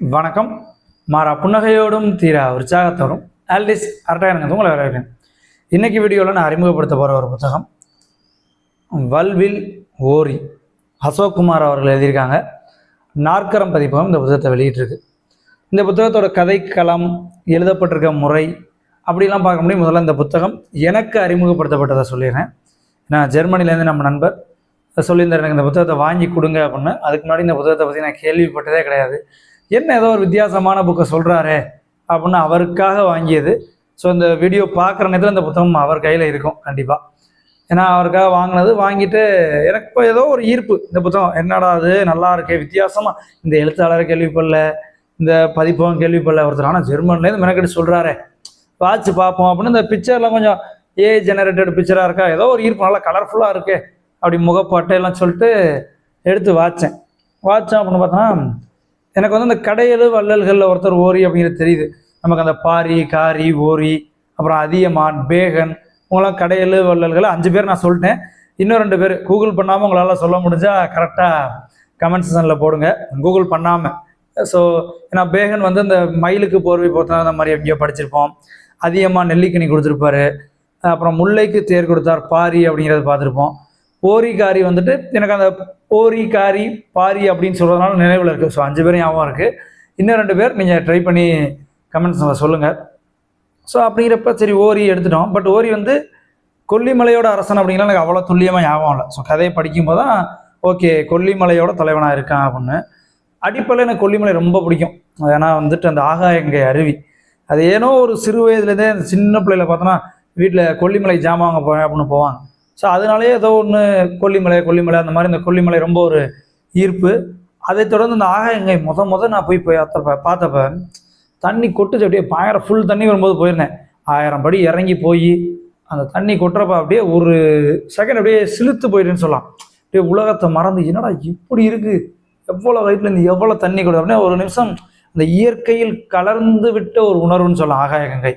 வணக்கம். மாறா புன்னகையோடும் தீரா உற்சாகத்தோடும் ஆல்டிஸ் அரட்டாயிரங்கிறது உங்களை வரவேற்கிறேன். இன்றைக்கி வீடியோவில் நான் அறிமுகப்படுத்த போகிற ஒரு புத்தகம். வல்வில் ஓரி அசோக் குமார் அவர்கள் எழுதியிருக்காங்க. நாற்கரம் பதிப்பகம் இந்த புத்தகத்தை வெளியிட்டிருக்கு. இந்த புத்தகத்தோட கதைக்களம் எழுதப்பட்டிருக்க முறை அப்படிலாம் பார்க்க முடியும். முதல்ல இந்த புத்தகம் எனக்கு அறிமுகப்படுத்தப்பட்டதை சொல்லிடுறேன். நான் ஜெர்மனிலேருந்து நம்ம நண்பர் சொல்லியிருந்தார் எனக்கு இந்த புத்தகத்தை வாங்கி கொடுங்க அப்படின்னு. அதுக்கு முன்னாடி இந்த புத்தகத்தை பற்றி நான் கேள்விப்பட்டதே கிடையாது. என்ன ஏதோ ஒரு வித்தியாசமான புக்கை சொல்கிறாரே அப்படின்னு அவருக்காக வாங்கியது. ஸோ இந்த வீடியோ பார்க்குற நேரத்தில் இந்த புத்தகம் அவர் கையில் இருக்கும் கண்டிப்பாக ஏன்னா அவருக்காக வாங்கினது வாங்கிட்டு எனக்கு இப்போ ஏதோ ஒரு ஈர்ப்பு. இந்த புத்தகம் என்னடா அது? நல்லா இருக்கே வித்தியாசமாக இந்த எழுத்தாளரை கேள்விப்படல இந்த பதிப்பகம் கேள்விப்படல. ஒருத்தர் ஆனால் ஜெர்மன்லேருந்து மெனக்கெட்டு சொல்கிறாரே வாட்ச் பார்ப்போம் அப்படின்னு இந்த பிக்சர்லாம் கொஞ்சம் ஏ ஜெனரேட்டட் பிக்சராக இருக்கா? ஏதோ ஒரு ஈர்ப்பு. நல்லா கலர்ஃபுல்லாக இருக்கே. அப்படி முகப்பாட்டையெல்லாம் சொல்லிட்டு எடுத்து வாச்சேன். வாட்சேன் அப்படின்னு பார்த்தோன்னா எனக்கு வந்து இந்த கடையெழு வள்ளல்களில் ஒருத்தர் ஓரி அப்படிங்கிறது தெரியுது. நமக்கு அந்த பாரி காரி ஓரி அப்புறம் அதியமான் பேகன் இவங்களாம் கடையெழு வள்ளல்கள் அஞ்சு பேர் நான் சொல்லிட்டேன். இன்னும் ரெண்டு பேர். கூகுள் பண்ணாமல் உங்களால் சொல்ல முடிஞ்சால் கரெக்டாக கமெண்ட் செஷனில் போடுங்க. கூகுள் பண்ணாமல் ஸோ ஏன்னா பேகன் வந்து இந்த மயிலுக்கு போர்வை போத்தா அந்த மாதிரி எங்கேயோ படிச்சிருப்போம். அதிகமாக நெல்லிக்கனி கொடுத்துருப்பாரு. அப்புறம் முல்லைக்கு தேர் கொடுத்தார் பாரி அப்படிங்கிறத பார்த்துருப்போம். ஓரிகாரி வந்துட்டு எனக்கு அந்த ஓரிகாரி பாரி அப்படின்னு சொல்கிறதுனால நினைவில் இருக்குது ஸோ அஞ்சு பேரும் ஞாபகம் இருக்குது இன்னும் ரெண்டு பேர் நீங்கள் ட்ரை பண்ணி கமெண்ட்ஸில் சொல்லுங்கள் ஸோ அப்படிங்கிறப்ப சரி ஓரி எடுத்துட்டோம். பட் ஓரி வந்து கொல்லிமலையோட அரசன் அப்படிங்கிற எனக்கு அவ்வளோ துல்லியமாக ஞாபகம் இல்லை. ஸோ கதையை படிக்கும்போது தான் ஓகே கொல்லிமலையோட தலைவனாக இருக்கான் அப்படின்னு. அடிப்படையில் எனக்கு கொல்லிமலை ரொம்ப பிடிக்கும். ஏன்னா வந்துட்டு அந்த ஆகாயங்கை அருவி. அது ஏனோ ஒரு சிறு வயதுலேருந்தே அந்த சின்ன பிள்ளையில பார்த்தோன்னா வீட்டில் கொல்லிமலை ஜாமான் வாங்க போவேன் அப்படின்னு போவாங்க. ஸோ அதனாலேயே ஏதோ ஒன்று கொல்லிமலை கொல்லிமலை அந்த மாதிரி இந்த கொல்லிமலை ரொம்ப ஒரு ஈர்ப்பு. அதை தொடர்ந்து இந்த ஆகாயங்கை முத முத நான் போய் போய் அத்தப்ப பார்த்தப்ப தண்ணி கொட்டுச்சு. அப்படியே பயங்கர ஃபுல் தண்ணி வரும்போது போயிருந்தேன். ஆயிரம் படி இறங்கி போய் அந்த தண்ணி கொட்டுறப்ப அப்படியே ஒரு செகண்ட் அப்படியே சிலுத்து போயிடுன்னு சொல்லலாம். அப்படியே உலகத்தை மறந்து என்னடா இப்படி இருக்குது எவ்வளோ வயிற்றுலேருந்து எவ்வளோ தண்ணி கொடுத்து அப்படின்னா ஒரு நிமிஷம் அந்த இயற்கையில் கலர்ந்து விட்ட ஒரு உணர்வுன்னு சொல்லலாம் ஆகாய கங்கை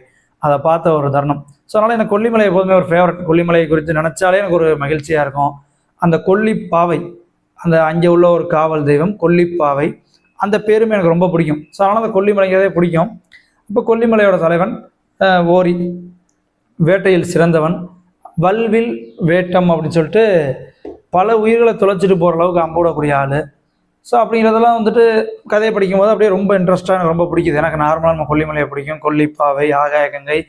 அதை பார்த்த ஒரு தருணம். ஸோ அதனால் எனக்கு கொல்லிமலை எப்போதுமே ஒரு ஃபேவரட் கொல்லிமலை குறித்து நினச்சாலே எனக்கு ஒரு மகிழ்ச்சியாக இருக்கும். அந்த கொல்லிப்பாவை அந்த அங்கே உள்ள ஒரு காவல் தெய்வம் கொல்லிப்பாவை அந்த பேருமே எனக்கு ரொம்ப பிடிக்கும். ஸோ அதனால் அந்த கொல்லிமலைங்கிறதே பிடிக்கும். இப்போ கொல்லிமலையோட தலைவன் ஓரி வேட்டையில் சிறந்தவன் வல்வில் வேட்டம் அப்படின்னு சொல்லிட்டு பல உயிர்களை தொலைச்சிட்டு போகிற அளவுக்கு அம்போடக்கூடிய ஆள். ஸோ அப்படிங்கிறதெல்லாம் வந்துட்டு கதையை படிக்கும்போது அப்படியே ரொம்ப இன்ட்ரெஸ்ட்டாக எனக்கு ரொம்ப பிடிக்குது. எனக்கு நார்மலாக நம்ம கொல்லிமலையை பிடிக்கும். கொல்லிப்பாவை ஆகாயகங்கை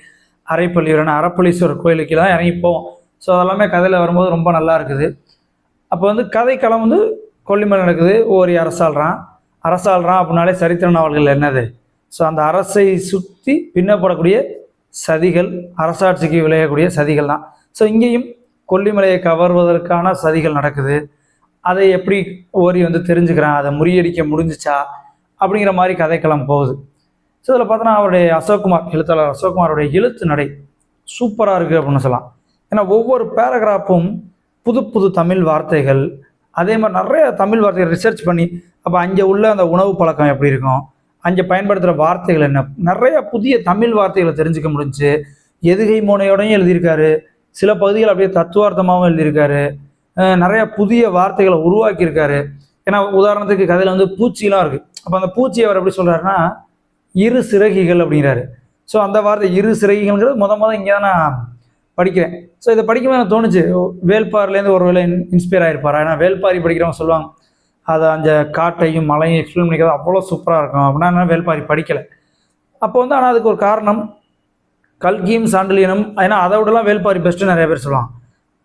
அரைப்பள்ளியூரன் அறப்பளீஸ்வரர் கோயிலுக்கு தான் இறங்கி போவோம் ஸோ அதெல்லாமே கதையில் வரும்போது ரொம்ப நல்லா இருக்குது. அப்போ வந்து கதைக்களம் வந்து கொல்லிமலை நடக்குது. ஓரி அரசாள்றான் அரசாள்றான் அப்படின்னாலே சரித்திர நாவல்கள் என்னது? ஸோ அந்த அரசை சுற்றி பின்னப்படக்கூடிய சதிகள் அரசாட்சிக்கு விளையக்கூடிய சதிகள் தான் ஸோ இங்கேயும் கொல்லிமலையை கவர்வதற்கான சதிகள் நடக்குது. அதை எப்படி ஓரி வந்து தெரிஞ்சுக்கிறான் அதை முறியடிக்க முடிஞ்சிச்சா அப்படிங்கிற மாதிரி கதைக்களம் போகுது. ஸோ இதில் பார்த்தோன்னா அவருடைய அசோக்குமார் எழுத்தாளர் அசோக்குமாரோடைய எழுத்து நடை சூப்பராக இருக்குது அப்படின்னு சொல்லலாம். ஏன்னா ஒவ்வொரு பேராகிராஃபும் புது புது தமிழ் வார்த்தைகள் அதே மாதிரி நிறைய தமிழ் வார்த்தைகள் ரிசர்ச் பண்ணி அப்போ அங்கே உள்ள அந்த உணவு பழக்கம் எப்படி இருக்கும் அங்கே பயன்படுத்துகிற வார்த்தைகள் என்ன நிறைய புதிய தமிழ் வார்த்தைகளை தெரிஞ்சுக்க முடிஞ்சு எதுகை மோனையோடையும் எழுதியிருக்காரு சில பகுதிகள் அப்படியே தத்துவார்த்தமாகவும் எழுதியிருக்காரு நிறைய புதிய வார்த்தைகளை உருவாக்கியிருக்காரு. ஏன்னா உதாரணத்துக்கு கதையில் வந்து பூச்சிலாம் இருக்குது அப்போ அந்த பூச்சியை அவர் எப்படி சொல்கிறாருன்னா இரு சிறகிகள் அப்படிங்கிறாரு. ஸோ அந்த வார்த்தை இரு சிறகிகள்ங்கிறது முத முத இங்கே தான் நான் படிக்கிறேன். ஸோ இதை படிக்கும்போது எனக்கு தோணுச்சு ஓ, வேள்பாரிலேருந்து ஒரு வேலை இன்ஸ்பயர் ஆகிருப்பார் ஏன்னா வேள்பாரி படிக்கிறவங்க சொல்லுவாங்க அதை அந்த காட்டையும் மலையும் எக்ஸ்பிளைன் பண்ணிக்கிறது அவ்வளோ சூப்பராக இருக்கும். அப்படின்னா வேல்பாரி வேள்பாரி படிக்கலை. அப்போ வந்து ஆனால் அதுக்கு ஒரு காரணம் கல்கியும் சாண்டிலியனும் ஏன்னா அதை விடலாம் வேள்பாரி பெஸ்ட்டு நிறைய பேர் சொல்லுவாங்க.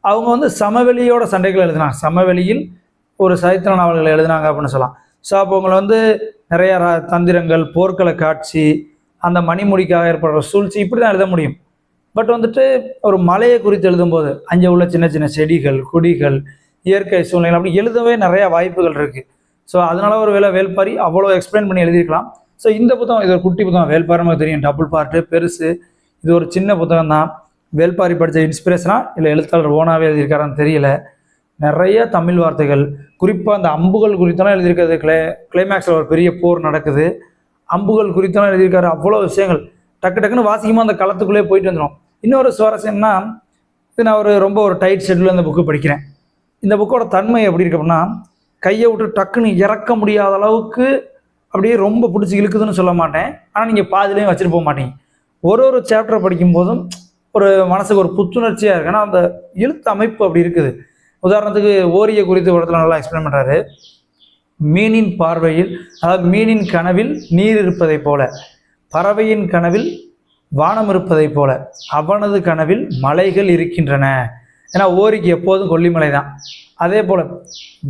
அவங்க வந்து சமவெளியோட சண்டைகள் எழுதினாங்க. சமவெளியில் ஒரு சரித்திர நாவல்களை எழுதினாங்க அப்படின்னு சொல்லலாம். ஸோ அப்போ அவங்களை வந்து நிறைய தந்திரங்கள் போர்க்கள காட்சி அந்த மணிமுடிக்காக ஏற்படுற சூழ்ச்சி இப்படி தான் எழுத முடியும். பட் வந்துட்டு ஒரு மலையை குறித்து எழுதும்போது அங்கே உள்ள சின்ன சின்ன செடிகள் கொடிகள் இயற்கை சூழ்நிலை அப்படி எழுதவே நிறைய வாய்ப்புகள் இருக்குது ஸோ அதனால ஒரு வேலை வேல்பாரி அவ்வளோ எக்ஸ்பிளைன் பண்ணி எழுதியிருக்கலாம். ஸோ இந்த புத்தகம் இது ஒரு குட்டி புத்தகம். வேல்பாரி நமக்கு தெரியும். டபுள் பார்ட்டு பெருசு. இது ஒரு சின்ன புத்தகம் தான் வேல்பாரி படித்த இன்ஸ்பிரேஷனா இல்லை எழுத்தாளர் ஓனாவே எழுதியிருக்காரான்னு தெரியல. நிறைய தமிழ் வார்த்தைகள் குறிப்பாக அந்த அம்புகள் குறித்தெல்லாம் எழுதியிருக்கிறது கிளே கிளைமேக்ஸில் ஒரு பெரிய போர் நடக்குது. அம்புகள் குறித்தெல்லாம் எழுதியிருக்காரு. அவ்வளோ விஷயங்கள். டக்கு டக்குன்னு வாசிக்கமாக அந்த களத்துக்குள்ளே போயிட்டு வந்துடும் இன்னொரு சுவாரஸ்யம்னா இது நான் ஒரு ரொம்ப ஒரு டைட் ஷெட்யூலில் இந்த புக்கு படிக்கிறேன். இந்த புக்கோட தன்மை எப்படி இருக்கு அப்படின்னா கையை விட்டு டக்குன்னு இறக்க முடியாத அளவுக்கு அப்படியே ரொம்ப பிடிச்சி இழுக்குதுன்னு சொல்ல மாட்டேன். ஆனால் நீங்கள் பாதிலையும் வச்சுட்டு போக மாட்டீங்க. ஒரு ஒரு சாப்டர் படிக்கும்போதும் ஒரு மனசுக்கு ஒரு புத்துணர்ச்சியாக இருக்கு. ஏன்னா அந்த எழுத்து அமைப்பு அப்படி இருக்குது. உதாரணத்துக்கு ஓரிய குறித்து படத்தில் நல்லா எக்ஸ்பிளைன் பண்ணுறாரு மீனின் பார்வையில் அதாவது மீனின் கனவில் நீர் இருப்பதைப் போல பறவையின் கனவில் வானம் இருப்பதைப் போல அவனது கனவில் மலைகள் இருக்கின்றன. ஏன்னா ஓரிக்கு எப்போதும் கொல்லிமலை தான். அதே போல்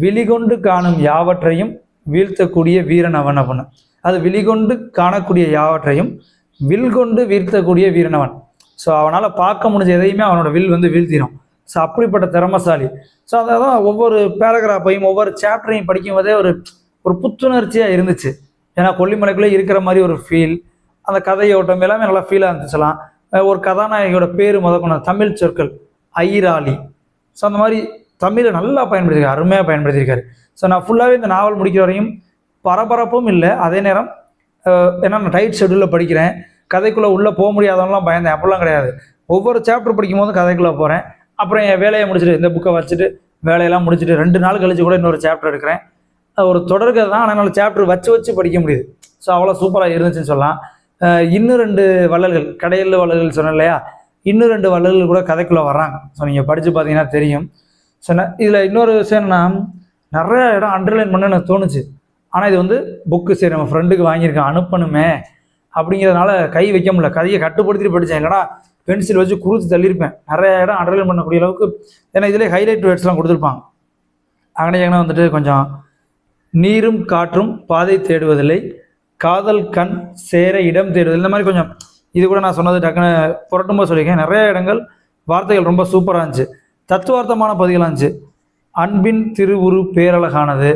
விழிகொண்டு காணும் யாவற்றையும் வீழ்த்தக்கூடிய வீரன் அவன் அவன் அது விழிகொண்டு காணக்கூடிய யாவற்றையும் வில் கொண்டு வீழ்த்தக்கூடிய வீரன் அவன். ஸோ அவனால் பார்க்க முடிஞ்ச எதையுமே அவனோட வில் வந்து வீழ்த்திடும் ஸோ அப்படிப்பட்ட திறமசாலி. ஸோ அதான் ஒவ்வொரு பேராகிராஃபையும் ஒவ்வொரு சாப்டரையும் படிக்கும் போதே ஒரு ஒரு புத்துணர்ச்சியாக இருந்துச்சு. ஏன்னா கொல்லிமலைக்குள்ளே இருக்கிற மாதிரி ஒரு ஃபீல் அந்த கதையோட்டம் எல்லாமே நல்லா ஃபீலாக இருந்துச்சுலாம். ஒரு கதாநாயகியோட பேர் முதற்கொண்ட தமிழ் சொற்கள் ஐராளி ஸோ அந்த மாதிரி தமிழை நல்லா பயன்படுத்தியிருக்காரு அருமையாக பயன்படுத்தியிருக்காரு ஸோ நான் ஃபுல்லாகவே இந்த நாவல் முடிக்கிற வரையும் பரபரப்பும் இல்லை. அதே நேரம் ஏன்னா நான் டைட் ஷெட்யூலில் படிக்கிறேன். கதைக்குள்ளே உள்ளே போக முடியாதவங்களாம் பயந்தேன். அப்படிலாம் கிடையாது. ஒவ்வொரு சாப்டர் படிக்கும் போதும் கதைக்குள்ளே போகிறேன் அப்புறம் என் வேலையை முடிச்சுட்டு இந்த புக்கை வச்சுட்டு வேலையெல்லாம் முடிச்சுட்டு ரெண்டு நாள் கழிச்சு கூட இன்னொரு சாப்டர் எடுக்கிறேன். அது ஒரு தொடர்கதை தான் ஆனால் என்னால் சாப்டர் வச்சு வச்சு படிக்க முடியுது. ஸோ அவ்வளோ சூப்பராக இருந்துச்சுன்னு சொல்லலாம். இன்னும் ரெண்டு வள்ளல்கள் கடையில் வள்ளல்கள் சொன்னேன் இல்லையா? இன்னும் ரெண்டு வள்ளல்கள் கூட கதைக்குள்ளே வர்றாங்க. ஸோ நீங்கள் படித்து பார்த்தீங்கன்னா தெரியும். ஸோ இதில் இன்னொரு விஷயம் நிறைய இடம் அண்டர்லைன் பண்ண எனக்கு தோணுச்சு. ஆனால் இது வந்து புக்கு சரி நம்ம ஃப்ரெண்டுக்கு வாங்கியிருக்கேன். அனுப்பணுமே. அப்படிங்கிறதுனால கை வைக்க முடியல. கதையை கட்டுப்படுத்திட்டு படித்தேன் இல்லைனா பென்சில் வச்சு குறுத்து தள்ளியிருப்பேன். நிறைய இடம் அண்டர்லைன் பண்ணக்கூடிய அளவுக்கு ஏன்னா இதிலே ஹைலைட் வேர்ட்ஸ்லாம் கொடுத்துருப்பாங்க. அங்கனையாங்கன்னா வந்துட்டு கொஞ்சம் நீரும் காற்றும் பாதை தேடுவதில்லை காதல் கண் சேர இடம் தேடுவதில்லை. இந்த மாதிரி கொஞ்சம் இது கூட நான் சொன்னது டக்குன்னு புரட்டும்போது சொல்லியிருக்கேன். நிறைய இடங்கள் வார்த்தைகள் ரொம்ப சூப்பராக இருந்துச்சு. தத்துவார்த்தமான பதிகளாக இருந்துச்சு. அன்பின் திருவுரு பேரழகானது.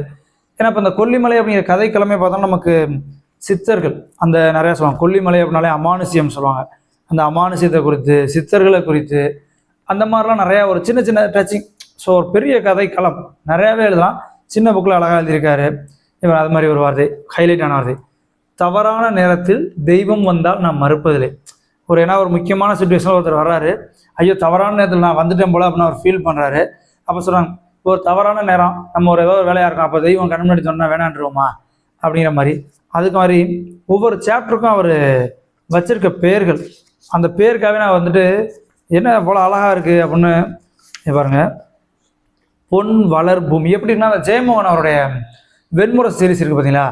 ஏன்னா இப்போ இந்த கொல்லிமலை அப்படிங்கிற கதைக்கிழமை பார்த்தோம்னா நமக்கு சித்தர்கள் அந்த நிறையா சொல்லுவாங்க கொல்லிமலை அப்படின்னாலே அமானுஷ்யம் சொல்லுவாங்க. அந்த அமானுஷ்யத்தை குறித்து சித்தர்களை குறித்து அந்த மாதிரிலாம் நிறையா ஒரு சின்ன சின்ன டச்சிங் ஸோ ஒரு பெரிய கதை களம். நிறையாவே எழுதலாம். சின்ன புக்கில் அழகாக எழுதியிருக்காரு. இவர் அது மாதிரி ஒரு வார்த்தை ஹைலைட் ஆன வார்த்தை. தவறான நேரத்தில் தெய்வம் வந்தால் நான் மறுப்பதில்லை. ஒரு ஏன்னா ஒரு முக்கியமான சுச்சுவேஷனில் ஒருத்தர் வர்றாரு. ஐயோ தவறான நேரத்தில் நான் வந்துட்டேன் போல அப்படின்னு அவர் ஃபீல் பண்ணுறாரு அப்போ சொல்கிறாங்க ஒரு தவறான நேரம். நம்ம ஒரு ஏதோ ஒரு வேலையாக இருக்கும். அப்போ தெய்வம் கண் முன்னாடி சொன்னால் வேணான்றோமா அப்படிங்கிற மாதிரி. அதுக்கு மாதிரி ஒவ்வொரு சாப்டருக்கும் அவர் வச்சிருக்க பேர்கள். அந்த பேருக்காகவே நான் வந்துட்டு என்ன இவ்வளோ அழகாக இருக்குது அப்படின்னு பாருங்கள் பாருங்க. பொன் வளர் பூமி. எப்படின்னா அந்த ஜெயமோகன் அவருடைய வெண்முறை சீரிஸ் இருக்குது பார்த்தீங்களா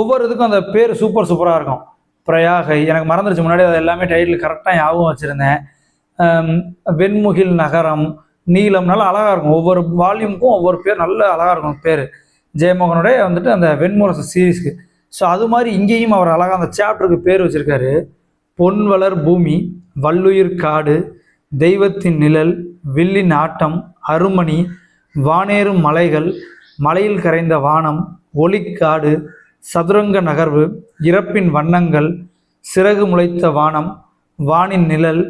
ஒவ்வொரு இதுக்கும் அந்த பேர் சூப்பர் சூப்பராக இருக்கும். பிரயாகை. எனக்கு மறந்துருச்சு முன்னாடி அது எல்லாமே டைட்டில் கரெக்டாக ஞாபகம் வச்சுருந்தேன். வெண்முகில் நகரம். நீளம் நல்லா அழகாக இருக்கும். ஒவ்வொரு வால்யூமுக்கும் ஒவ்வொரு பேர் நல்ல அழகாக இருக்கும் பேர். ஜெயமோகனுடைய வந்துட்டு அந்த வெண்முரசு சீரீஸ்க்கு ஸோ அது மாதிரி இங்கேயும் அவர் அழகாக அந்த சாப்டருக்கு பேர் வச்சுருக்காரு. பொன் வளர் பூமி வல்லுயிர் காடு தெய்வத்தின் நிழல் வில்லின் ஆட்டம் அருமணி வானேறும் மலைகள் மலையில் கரைந்த வானம் ஒளிக்காடு சதுரங்க நகர்வு இறப்பின் வண்ணங்கள் சிறகு முளைத்த வானம் வானின் நிழல்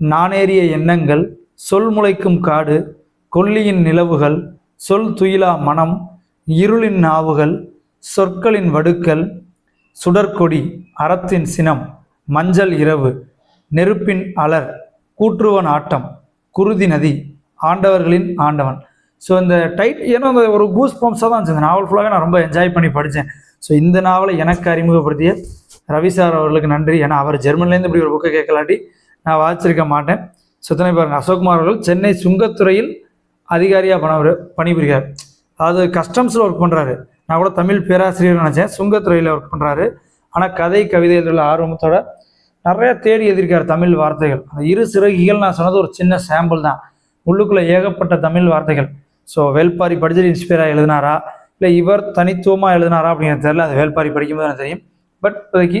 நானேறிய எண்ணங்கள் சொல் முளைக்கும் காடு கொல்லியின் நிலவுகள் சொல் துயிலா மனம் இருளின் நாவுகள் சொற்களின் வடுக்கல் சுடற்கொடி அறத்தின் சினம் மஞ்சள் இரவு நெருப்பின் அலர் கூற்றுவன் ஆட்டம் குருதி நதி ஆண்டவர்களின் ஆண்டவன். ஸோ இந்த டைட் ஏன்னா அந்த ஒரு கூஸ் பம்ப்ஸாக தான் இருந்துச்சு. இந்த நாவல் ஃபுல்லாக நான் ரொம்ப என்ஜாய் பண்ணி படித்தேன் ஸோ இந்த நாவலை எனக்கு அறிமுகப்படுத்திய ரவி சார் அவர்களுக்கு நன்றி. ஏன்னா அவர் ஜெர்மன்லேருந்து இப்படி ஒரு புக்கை கேட்கலாட்டி நான் வாசிச்சிருக்க மாட்டேன். சுத்தனை பாருங்க அசோக்குமார் அவர்கள் சென்னை சுங்கத்துறையில் அதிகாரியாக பண பணிபுரிகிறார். அதாவது கஸ்டம்ஸில் ஒர்க் பண்ணுறாரு நான் கூட தமிழ் பேராசிரியர் நினச்சேன். சுங்கத்துறையில் ஒர்க் பண்ணுறாரு ஆனால் கதை கவிதைகளில் ஆர்வத்தோட நிறைய தேடி எதிர்க்கார் தமிழ் வார்த்தைகள். அந்த இரு சிறகிகள் நான் சொன்னது ஒரு சின்ன சாம்பிள் தான். உள்ளுக்குள்ளே ஏகப்பட்ட தமிழ் வார்த்தைகள். ஸோ வேல்பாரி படிச்சுட்டு இன்ஸ்பயராக எழுதினாரா? இல்லை இவர் தனித்துவமாக எழுதினாரா அப்படிங்கிறது தெரியல. அது வேல்பாரி படிக்கும்போது எனக்கு தெரியும். பட் இப்போதைக்கு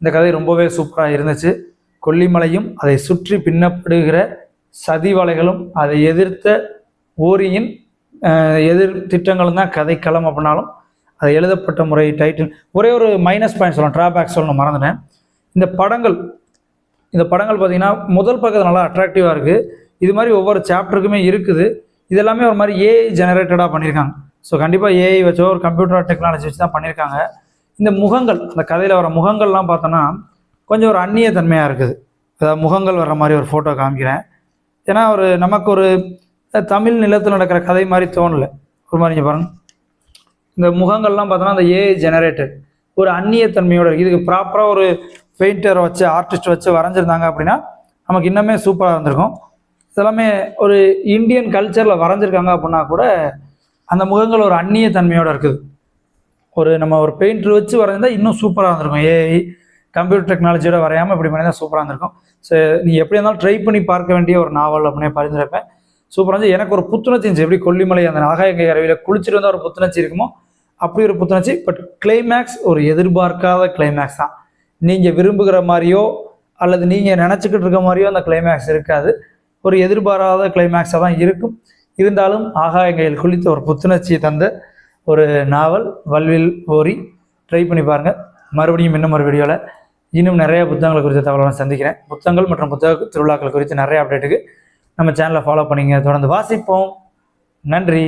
இந்த கதை ரொம்பவே சூப்பராக இருந்துச்சு. கொல்லிமலையும் அதை சுற்றி பின்னப்படுகிற சதிவலைகளும் அதை எதிர்த்த ஓரியின் எதிர் திட்டங்களும் தான் கதைக்களம் அப்படின்னாலும் அது எழுதப்பட்ட முறை டைட்டில் ஒரே ஒரு மைனஸ் பாயிண்ட் சொல்லணும் ட்ராபேக் சொல்லணும் மறந்துட்டேன். இந்த படங்கள் இந்த படங்கள் பார்த்தீங்கன்னா முதல் பக்கத்து நல்லா அட்ராக்டிவாக இருக்குது இது மாதிரி ஒவ்வொரு சாப்டருக்குமே இருக்குது. இது எல்லாமே ஒரு மாதிரி ஏஐ ஜெனரேட்டடாக பண்ணியிருக்காங்க. ஸோ கண்டிப்பாக ஏஐ வச்சோ ஒரு கம்ப்யூட்டர் டெக்னாலஜி வச்சு தான் பண்ணியிருக்காங்க. இந்த முகங்கள் அந்த கதையில் வர முகங்கள்லாம் பார்த்தோன்னா கொஞ்சம் ஒரு அந்நிய தன்மையாக இருக்குது. அதாவது முகங்கள் வர்ற மாதிரி ஒரு ஃபோட்டோ காமிக்கிறேன். ஏன்னா ஒரு நமக்கு ஒரு தமிழ் நிலத்தில் நடக்கிற கதை மாதிரி தோணலை. ஒரு மாதிரி இங்க இந்த முகங்கள்லாம் பார்த்தோன்னா அந்த ஏஐ ஜெனரேட்டட் ஒரு அந்நியத்தன்மையோட இருக்குது இதுக்கு ப்ராப்பராக ஒரு பெயிண்டரை வச்சு ஆர்டிஸ்ட் வச்சு வரைஞ்சிருந்தாங்க அப்படின்னா நமக்கு இன்னுமே சூப்பராக இருந்திருக்கும். இதெல்லாமே ஒரு இந்தியன் கல்ச்சரில் வரைஞ்சிருக்காங்க அப்படின்னா கூட அந்த முகங்கள் ஒரு அந்நிய இருக்குது. ஒரு நம்ம ஒரு பெயிண்டர் வச்சு வரைஞ்சிருந்தால் இன்னும் சூப்பராக இருந்திருக்கும். ஏஐ கம்ப்யூட்டர் டெக்னாலஜியோட வரையாமல் இப்படி பண்ணி தான் சூப்பராக இருந்திருக்கும். ஸோ நீ எப்படி இருந்தாலும் ட்ரை பண்ணி பார்க்க வேண்டிய ஒரு நாவல் அப்படின்னே பரிந்துரைப்பேன். சூப்பராக இருந்துச்சு. எனக்கு ஒரு புத்துணர்ச்சி இருந்துச்சு. எப்படி கொல்லிமலை அந்த நாகாயங்கை அருவியில் குளிச்சுட்டு வந்தால் ஒரு புத்துணர்ச்சி இருக்குமோ அப்படி ஒரு புத்துணர்ச்சி. பட் கிளைமேக்ஸ் ஒரு எதிர்பார்க்காத கிளைமேக்ஸ் தான். நீங்கள் விரும்புகிற மாதிரியோ அல்லது நீங்கள் நினச்சிக்கிட்டு இருக்க மாதிரியோ அந்த கிளைமேக்ஸ் இருக்காது. ஒரு எதிர்பாராத கிளைமேக்ஸாக தான் இருக்கும். இருந்தாலும் ஆகாயங்கையில் குளித்த ஒரு புத்துணர்ச்சியை தந்த ஒரு நாவல் வல்வில் ஓரி. ட்ரை பண்ணி பாருங்கள் மறுபடியும் இன்னும் ஒரு வீடியோவில் இன்னும் நிறைய புத்தகங்கள் குறித்த தகவலை சந்திக்கிறேன். புத்தகங்கள் மற்றும் புத்தக திருவிழாக்கள் குறித்து நிறைய அப்டேட்டுக்கு நம்ம சேனலை ஃபாலோ பண்ணிங்க. தொடர்ந்து வாசிப்போம். நன்றி.